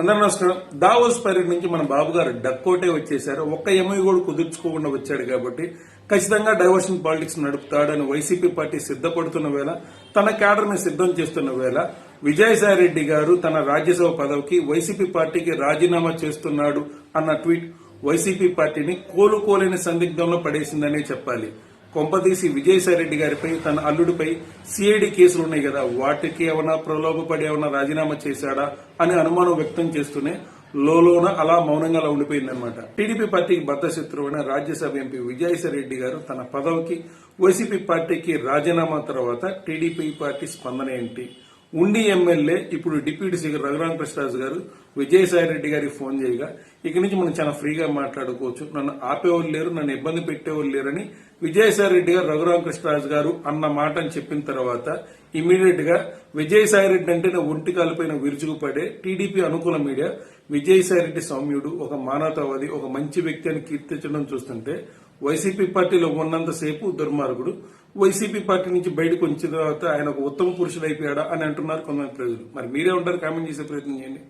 అందరూ నమస్కారం. దావోస్ పర్యటన నుంచి మన బాబు గారు డక్కోటే వచ్చేశారు ఒక్క ఎంఐ కూడా కుదుర్చుకోకుండా వచ్చాడు కాబట్టి ఖచ్చితంగా డైవర్షన్ పాలిటిక్స్ నడుపుతాడని వైసీపీ పార్టీ సిద్ధపడుతున్న వేళ తన క్యాడర్ని సిద్ధం చేస్తున్న వేళ విజయసాయి రెడ్డి గారు తన రాజ్యసభ పదవికి వైసీపీ పార్టీకి రాజీనామా చేస్తున్నాడు అన్న ట్వీట్ వైసీపీ పార్టీని కోలుకోలేని సందిగ్ధంలో పడేసిందనే చెప్పాలి. కొంపదీసి విజయసాయిరెడ్డి గారిపై తన అల్లుడిపై సిఐడి కేసులు ఉన్నాయి కదా వాటికి ఏమైనా ప్రలోభపడి ఏమైనా రాజీనామా చేశాడా అని అనుమానం వ్యక్తం చేస్తూనే లోలోన అలా మౌనంగా ఉండిపోయిందనమాట టీడీపీ పార్టీకి బద్దశత్రువైన రాజ్యసభ ఎంపీ విజయసాయిరెడ్డి గారు తన పదవికి వైసీపీ పార్టీకి రాజీనామా తర్వాత టీడీపీ పార్టీ స్పందన ఏంటి? ఉండి ఎమ్మెల్యే ఇప్పుడు డిప్యూటీ స్పీకర్ రఘురామకృష్ణరాజు గారు విజయసాయి రెడ్డి గారికి ఫోన్ చేయగా ఇక్కడి నుంచి మనం చాలా ఫ్రీగా మాట్లాడుకోవచ్చు. నన్ను ఆపేవాళ్ళు లేరు నన్ను ఇబ్బంది పెట్టేవాళ్ళు లేరని విజయసాయి రెడ్డి గారు రఘురామకృష్ణరాజు గారు అన్న మాట అని చెప్పిన తర్వాత ఇమీడియట్గా విజయసాయి రెడ్డి అంటే ఒంటి కాలిపైన విరుచుకుపడే టీడీపీ అనుకూల మీడియా విజయసాయి రెడ్డి సౌమ్యుడు ఒక మానవతావాది ఒక మంచి వ్యక్తి అని కీర్తించడం చూస్తుంటే వైసీపీ పార్టీలో ఉన్నంతసేపు దుర్మార్గుడు. వైసీపీ పార్టీ నుంచి బయటకు వచ్చిన తర్వాత ఆయన ఒక ఉత్తమ పురుషుడు అయిపోయాడా అని అంటున్నారు కొంతమంది ప్రజలు. మరి మీరే ఉంటారు కామెంట్ చేసే ప్రయత్నం చేయండి.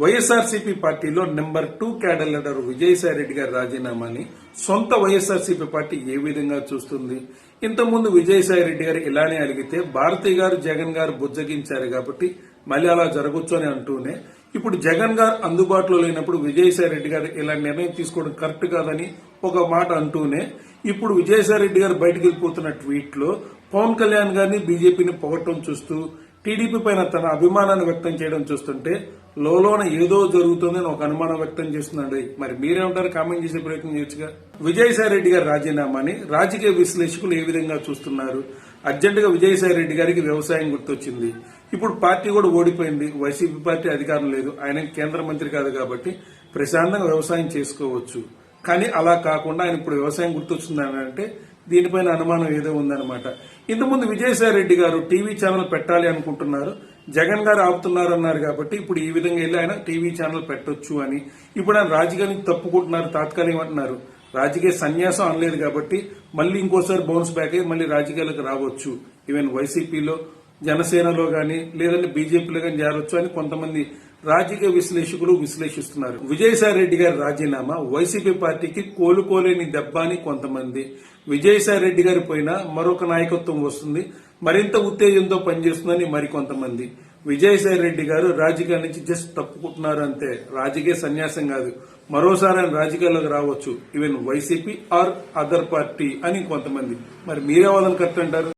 వైఎస్ఆర్సీపీ పార్టీలో number two cadre leader Vijayasai Reddy గారి రాజీనామాని సొంత వైఎస్ఆర్సీపీ పార్టీ ఏ విధంగా చూస్తుంది? ఇంతకుముందు విజయసాయి రెడ్డి గారు ఇలానే అడిగితే భారతి గారు జగన్ గారు బుజ్జగించారు కాబట్టి మళ్ళీ అలా జరగొచ్చు అని అంటూనే ఇప్పుడు జగన్ గారు అందుబాటులో లేనప్పుడు విజయసాయి రెడ్డి గారు ఇలాంటి నిర్ణయం తీసుకోవడం కరెక్ట్ కాదని ఒక మాట అంటూనే ఇప్పుడు విజయసాయి రెడ్డి గారు బయటకు వెళ్ళిపోతున్న ట్వీట్లో పవన్ కళ్యాణ్ గారిని బీజేపీని పొగట్టం చూస్తూ టీడీపీ పైన తన అభిమానాన్ని వ్యక్తం చేయడం చూస్తుంటే లోలోన ఏదో జరుగుతుందని ఒక అనుమానం వ్యక్తం చేస్తున్నాడు. మరి మీరేమంటారు? కామెంట్ చేసే ప్రయత్నం చేయొచ్చుగా. విజయసాయి రెడ్డి గారి రాజీనామాని రాజకీయ విశ్లేషకులు ఏ విధంగా చూస్తున్నారు? అర్జెంటుగా విజయసాయి రెడ్డి గారికి వ్యవసాయం గుర్తొచ్చింది. ఇప్పుడు పార్టీ కూడా ఓడిపోయింది. వైసీపీ పార్టీ అధికారం లేదు. ఆయన కేంద్ర మంత్రి కాదు కాబట్టి ప్రశాంతంగా వ్యవసాయం చేసుకోవచ్చు. కానీ అలా కాకుండా ఆయన ఇప్పుడు వ్యవసాయం గుర్తొచ్చిందని అంటే దీనిపైన అనుమానం ఏదో ఉందన్నమాట. ఇంతకుముందు విజయసాయి రెడ్డి గారు టీవీ ఛానల్ పెట్టాలి అనుకుంటున్నారు. జగన్ గారు ఆపుతున్నారు అన్నారు కాబట్టి ఇప్పుడు ఈ విధంగా వెళ్ళి ఆయన టీవీ ఛానల్ పెట్టొచ్చు అని. ఇప్పుడు ఆయన రాజకీయానికి తప్పుకుంటున్నారు తాత్కాలికం అంటున్నారు. రాజకీయ సన్యాసం అనలేదు కాబట్టి మళ్ళీ ఇంకోసారి బౌన్స్ బ్యాక్ అయ్యి మళ్ళీ రాజకీయాలకు రావచ్చు. ఈవెన్ వైసీపీలో జనసేనలో కానీ లేదంటే బీజేపీలో కానీ చేరొచ్చు అని కొంతమంది రాజకీయ విశ్లేషకులు విశ్లేషిస్తున్నారు. విజయసాయి రెడ్డి గారి రాజీనామా వైసీపీ పార్టీకి కోలుకోలేని దెబ్బ అని కొంతమంది. విజయసాయి రెడ్డి గారి పైన మరొక నాయకత్వం వస్తుంది. మరింత ఉత్తేజంతో పనిచేస్తుందని మరికొంతమంది. విజయసాయి రెడ్డి గారు రాజకీయాల నుంచి జస్ట్ తప్పుకుంటున్నారు అంతే రాజకీయ సన్యాసం కాదు. మరోసారి ఆయన రాజకీయాల్లోకి రావచ్చు. Even YCP or other party అని కొంతమంది. మరి మీరే వాళ్ళని కరెక్ట్ అంటారు?